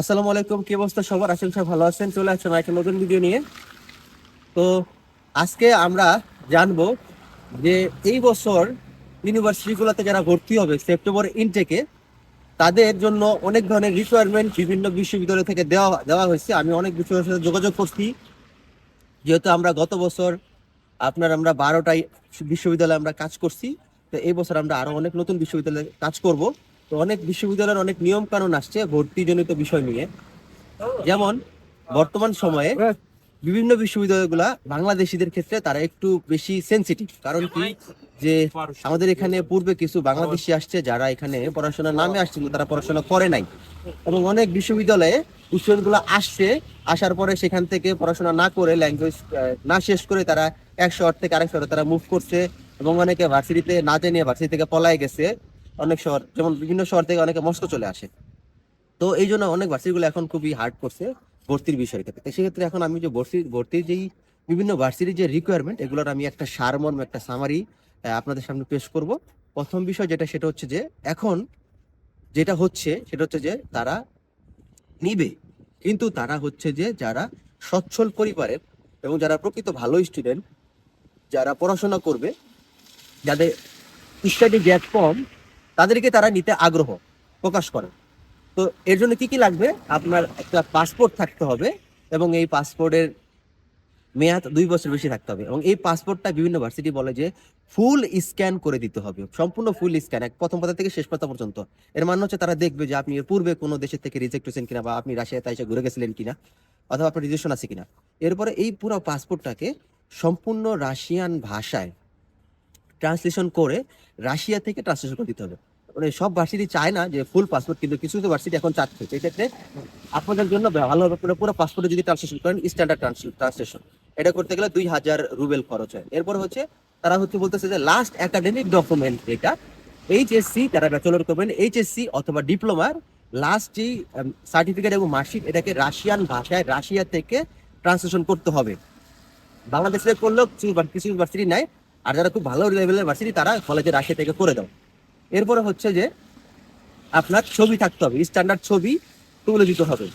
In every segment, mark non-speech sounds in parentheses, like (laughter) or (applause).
আসসালামু আলাইকুম, কি অবস্থা সবার? করি সবাই ভালো আছেন। চলে আসছেন একটা নতুন ভিডিও নিয়ে। তো আজকে আমরা জানব যে এই বছর ইউনিভার্সিটিগুলোতে যারা ভর্তি হবে সেপ্টেম্বর ইনটেকে তাদের জন্য অনেক ধরনের রিকোয়ারমেন্ট বিভিন্ন বিশ্ববিদ্যালয় থেকে দেওয়া দেওয়া হয়েছে। আমি অনেক বিশ্ববিদ্যালয়ের সাথে যোগাযোগ করছি। যেহেতু আমরা গত বছর আপনার আমরা বারোটাই বিশ্ববিদ্যালয়ে আমরা কাজ করছি, তো এই বছর আমরা আরও অনেক নতুন বিশ্ববিদ্যালয়ে কাজ করব। তো অনেক বিশ্ববিদ্যালয়ের অনেক নিয়ম কানুন আসছে ভর্তিজনিত বিষয় নিয়ে। যেমন বর্তমান সময়ে বিভিন্ন বিশ্ববিদ্যালয়গুলা বাংলাদেশিদের ক্ষেত্রে তারা একটু বেশি সেনসিটিভ কারণ কি? যে আমাদের এখানে পূর্বে কিছু বাংলাদেশি আসছে যারা এখানে পড়াশোনার নামে আসছিল তারা পড়াশোনা করে নাই। এবং অনেক বিশ্ববিদ্যালয়ে স্টুডেন্টগুলো আসছে আসার পরে সেখান থেকে পড়াশোনা না করে ল্যাঙ্গুয়েজ না শেষ করে তারা এক শহর থেকে আরেক শহরে তারা মুভ করছে। এবং অনেকে ভার্সিটিতে না জানিয়ে ভার্সিটি থেকে পলায় গেছে। অনেক শহর, যেমন বিভিন্ন শহর থেকে অনেকে মস্কো চলে আসে। তো এই জন্য অনেক ভার্সিটিগুলো এখন খুবই হার্ড করছে ভর্তির বিষয়ের ক্ষেত্রে। তো সেক্ষেত্রে এখন আমি যে ভর্তি, ভর্তির যেই বিভিন্ন ভার্সিটির যে রিকোয়ারমেন্ট এগুলোর আমি একটা সারমর্ম, একটা সামারি আপনাদের সামনে পেশ করব। প্রথম বিষয় যেটা, সেটা হচ্ছে যে এখন যেটা হচ্ছে, সেটা হচ্ছে যে তারা নিবে। কিন্তু তারা হচ্ছে যে যারা সচ্ছল পরিবারের এবং যারা প্রকৃত ভালো স্টুডেন্ট যারা পড়াশোনা করবে, যাদের স্টাডি গ্যাপ কম তাদেরকে তারা নিতে আগ্রহ প্রকাশ করে। তো এর জন্য কি কি লাগবে? আপনার একটা পাসপোর্ট থাকতে হবে এবং এই পাসপোর্টের মেয়াদ দুই বছর বেশি থাকতে হবে এবং এই পাসপোর্টটা বিভিন্ন ভার্সিটি বলে যে ফুল স্ক্যান করে দিতে হবে। সম্পূর্ণ ফুল স্ক্যান, এক প্রথম পাতা থেকে শেষ পাতা পর্যন্ত। এর মানে হচ্ছে তারা দেখবে যে আপনি পূর্বে কোনো দেশের থেকে রিজেক্ট হয়েছেন কিনা বা আপনি রাশিয়াতে এসে ঘুরে গেছিলেন কিনা অথবা আপনার রিজেকশন আছে কিনা। এরপরে এই পুরো পাসপোর্টটাকে সম্পূর্ণ রাশিয়ান ভাষায় ট্রান্সলেশন করে রাশিয়া থেকে ট্রান্সলেশন করে দিতে হবে। মানে সব ভার্সিটি চায় না যে ফুল পাসপোর্ট কিন্তু কিছু কিছু ভার্সিটি এখন চাচ্ছে। সেই ক্ষেত্রে আপনাদের জন্য ভালো হবে পুরো পুরো পাসপোর্টে যদি ট্রান্সলেশন করেন স্ট্যান্ডার্ড ট্রান্সলেশন এটা করতে গেলে দুই হাজার রুবেল খরচ হয়। এরপর হচ্ছে, তারা হচ্ছে বলতেছে যে লাস্ট একাডেমিক ডকুমেন্ট এটা এইচএসসি তারা ব্যাচেলর করবেন এইচএসসি অথবা ডিপ্লোমার লাস্ট যেই সার্টিফিকেট এবং মার্কশিট এটাকে রাশিয়ান ভাষায়, রাশিয়া থেকে ট্রান্সলেশন করতে হবে। বাংলাদেশে করলেও কিছু ইউনিভার্সিটি নাই। আর যারা খুব ভালো লেভেলের ভার্সিটি তারা কলেজে রাশিয়া থেকে করে দাও। এরপরে হচ্ছে যে আপনার ছবি থাকতে হবে স্ট্যান্ডার্ড ছবি তুলে দিতে হবে।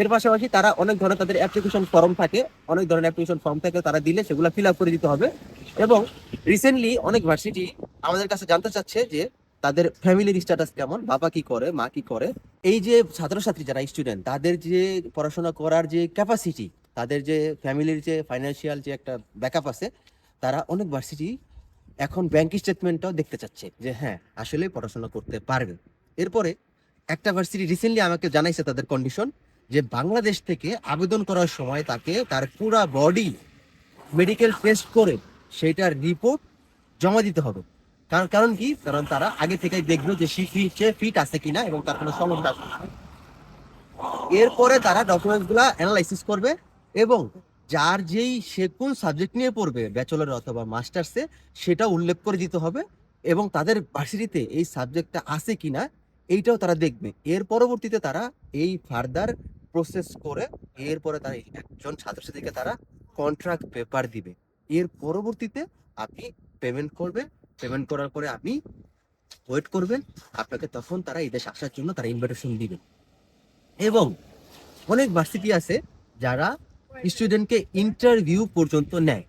এর পাশাপাশি তারা অনেক ধরনের তাদের অ্যাপ্লিকেশন ফর্ম থাকে, অনেক ধরনের অ্যাপ্লিকেশন ফর্ম থাকে তারা দিলে সেগুলো ফিল আপ করে দিতে হবে। এবং রিসেন্টলি অনেক ভার্সিটি আমাদের কাছে জানতে চাচ্ছে যে তাদের ফ্যামিলির স্ট্যাটাস কেমন, বাবা কি করে, মা কি করে। এই যে ছাত্রছাত্রী যারা স্টুডেন্ট তাদের যে পড়াশোনা করার যে ক্যাপাসিটি তাদের যে ফ্যামিলির যে ফাইন্যান্সিয়াল যে একটা ব্যাকআপ আছে, তারা অনেক ভার্সিটি এখন ব্যাংক স্টেটমেন্টটাও দেখতে চাচ্ছে যে হ্যাঁ আসলে পড়াশোনা করতে পারবে। এরপরে একটা ভার্সিটি রিসেন্টলি আমাকে জানাইছে তাদের কন্ডিশন যে, বাংলাদেশ থেকে আবেদন করার সময় তাকে তার পুরা বডি মেডিকেল টেস্ট করে সেটার রিপোর্ট জমা দিতে হবে। কারণ কারণ কি? কারণ তারা আগে থেকেই দেখল যে সে ফিট আছে কিনা এবং তার কোনো সমস্যা আছে এরপরে তারা ডকুমেন্টসগুলা অ্যানালাইসিস করবে এবং যার যেই সে কোন সাবজেক্ট নিয়ে পড়বে ব্যাচেলর অথবা মাস্টার্সে সেটা উল্লেখ করে দিতে হবে এবং তাদের ভার্সিটিতে এই সাবজেক্টটা আছে কিনা, এইটাও তারা দেখবে। এর পরবর্তীতে তারা এই ফার্দার প্রসেস করে এরপরে তারা একজন ছাত্রছাত্রীকে তারা কন্ট্রাক্ট পেপার দিবে। এর পরবর্তীতে আপনি পেমেন্ট করবেন পেমেন্ট করার পরে আপনি ওয়েট করবেন, আপনাকে তখন তারা এই আসার জন্য তারা ইনভিটেশন দিবেন এবং অনেক ভার্সিটি আছে যারা স্টুডেন্টকে ইন্টারভিউ পর্যন্ত নেয়।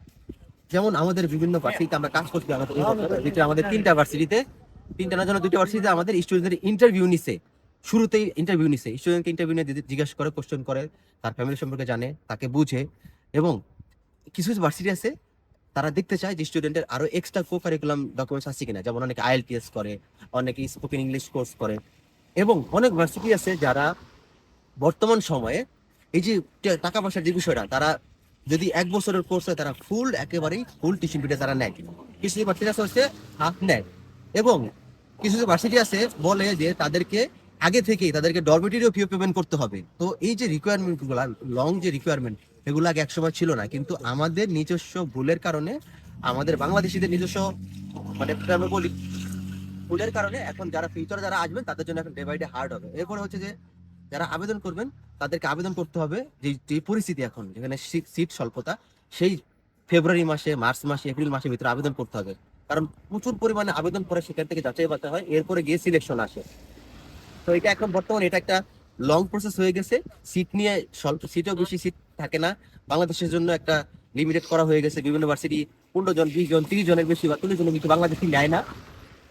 যেমন আমাদের বিভিন্ন ভার্সিটিতে আমরা কাজ করছি, আমাদের আমাদের তিনটা ভার্সিটিতে তিনটা না যেন দুইটা ভার্সিটিতে আমাদের স্টুডেন্টদের ইন্টারভিউ নিছে। শুরুতেই ইন্টারভিউ নিছে। স্টুডেন্টকে ইন্টারভিউ নিয়ে জিজ্ঞেস- করে কোশ্চেন করে, তার ফ্যামিলি সম্পর্কে জানে, তাকে বুঝে এবং কিছু কিছু ভার্সিটি আছে, তারা দেখতে চায় যে স্টুডেন্টের আরও এক্সট্রা কো কারিকুলাম ডকুমেন্টস আছে কিনা। যেমন অনেকে আইএলটিএস করে, অনেকে স্পোকেন ইংলিশ কোর্স করে এবং অনেক ভার্সিটি আছে যারা বর্তমান সময়ে এই যে টাকা পয়সার যে বিষয়টা, তারা যদি এক বছরের কোর্স হয়, তারা ফুল একেবারেই ফুল টিউশন ফিটা তারা নেয়। কিছু ভার্সিটি হচ্ছে হাফ নেয়। এবং কিছু ভার্সিটি আছে, বলে যে তাদেরকে আগে থেকেই তাদেরকে ডরমেটরিও ফিও পেমেন্ট করতে হবে। তো এই যে রিকোয়ারমেন্টগুলা লং যে রিকোয়ারমেন্ট এগুলো আগে একসময় ছিল না। কিন্তু আমাদের নিজস্ব ভুলের কারণে, আমাদের বাংলাদেশিদের নিজস্ব মানে আমি বলি, ভুলের কারণে এখন যারা ফিউচারে যারা আসবেন, তাদের জন্য এখন ডে বাই ডে হার্ড হবে। এরপরে হচ্ছে যে যারা আবেদন করবেন, তাদেরকে আবেদন করতে হবে যে যে পরিস্থিতি এখন, যেখানে সিট স্বল্পতা, সেই ফেব্রুয়ারি মাসে, মার্চ মাসে, এপ্রিল মাসের ভিতরে আবেদন করতে হবে। কারণ প্রচুর পরিমাণে আবেদন করে সেখান থেকে যাচাই বাছাই হয়, এরপরে গিয়ে সিলেকশন আসে। তো এটা এখন বর্তমানে এটা একটা লং প্রসেস হয়ে গেছে। সিট নিয়ে স্বল্প, সিটও বেশি সিট থাকে না। বাংলাদেশের জন্য একটা লিমিটেড করা হয়ে গেছে বিভিন্ন ভার্সিটি পনেরো জন, বিশ জন, তিরিশ জনের বেশি বা চল্লিশ জন কিন্তু বাংলাদেশি নেয় না।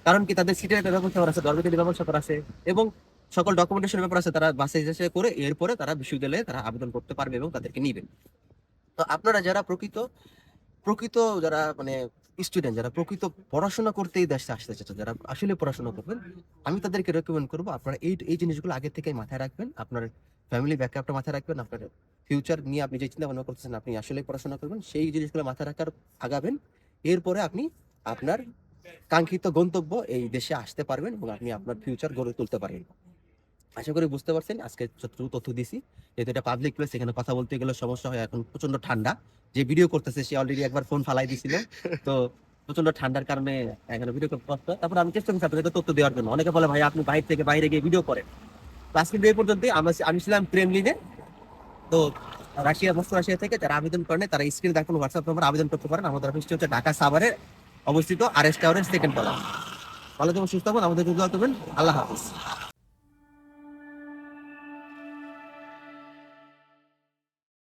কারণ কি তাদের সিটের একটা ব্যবস্থা করা আছে ধর্মীয় ব্যবস্থা করা আছে এবং সকল ডকুমেন্টেশনের ব্যাপার আছে, তারা বাসে এসে করে এরপরে তারা বিশ্ববিদ্যালয়ে তারা আবেদন করতে পারবে এবং তাদেরকে নিবেন। তো আপনারা যারা প্রকৃত প্রকৃত যারা মানে স্টুডেন্ট যারা প্রকৃত পড়াশোনা করতে এই দেশে আসতে চাচ্ছে যারা আসলে পড়াশোনা করবেন, আমি তাদেরকে রেকমেন্ড করব, আপনারা এই এই জিনিসগুলো আগে থেকে মাথায় রাখবেন, আপনার ফ্যামিলি ব্যাকআপটা মাথায় রাখবেন, আপনার ফিউচার নিয়ে আপনি যে চিন্তা ভাবনা করতেছেন, আপনি আসলে পড়াশোনা করবেন, সেই জিনিসগুলো মাথায় রাখার, আগাবেন, এরপরে আপনি আপনার কাঙ্ক্ষিত গন্তব্য এই দেশে আসতে পারবেন এবং আপনি আপনার ফিউচার গড়ে তুলতে পারবেন। আশা করি বুঝতে পারছেন আজকে যতটুকু তথ্য দিছি। যেহেতু এটা পাবলিক প্লেস এখানে কথা বলতে গেলে সমস্যা হয় এখন প্রচণ্ড ঠান্ডা। যে ভিডিও করতেছে সে অলরেডি একবার ফোন ফালাই দিছিল। (laughs) তো প্রচণ্ড ঠান্ডার কারণে এখানে ভিডিও করতে কষ্ট তারপর আমি চেষ্টা করছি আপনাদেরকে তথ্য দেওয়ার জন্য। অনেকে বলে ভাই আপনি বাইরে থেকে বাইরে গিয়ে ভিডিও করেন। আজকে এই পর্যন্ত আমি ছিলাম ক্রেমলিনে তো রাশিয়া মস্কো রাশিয়া থেকে যারা আবেদন করেন তারা স্ক্রিনে দেখুন হোয়াটসঅ্যাপ নম্বর আবেদন করতে পারেন। আমাদের অফিসটি হচ্ছে ঢাকা সাভারে অবস্থিত আর এস টাওয়ারের সেকেন্ড তলা। ভালো থাকুন সুস্থ থাকুন। আমাদের যোগাযোগ করবেন। আল্লাহ হাফিজ।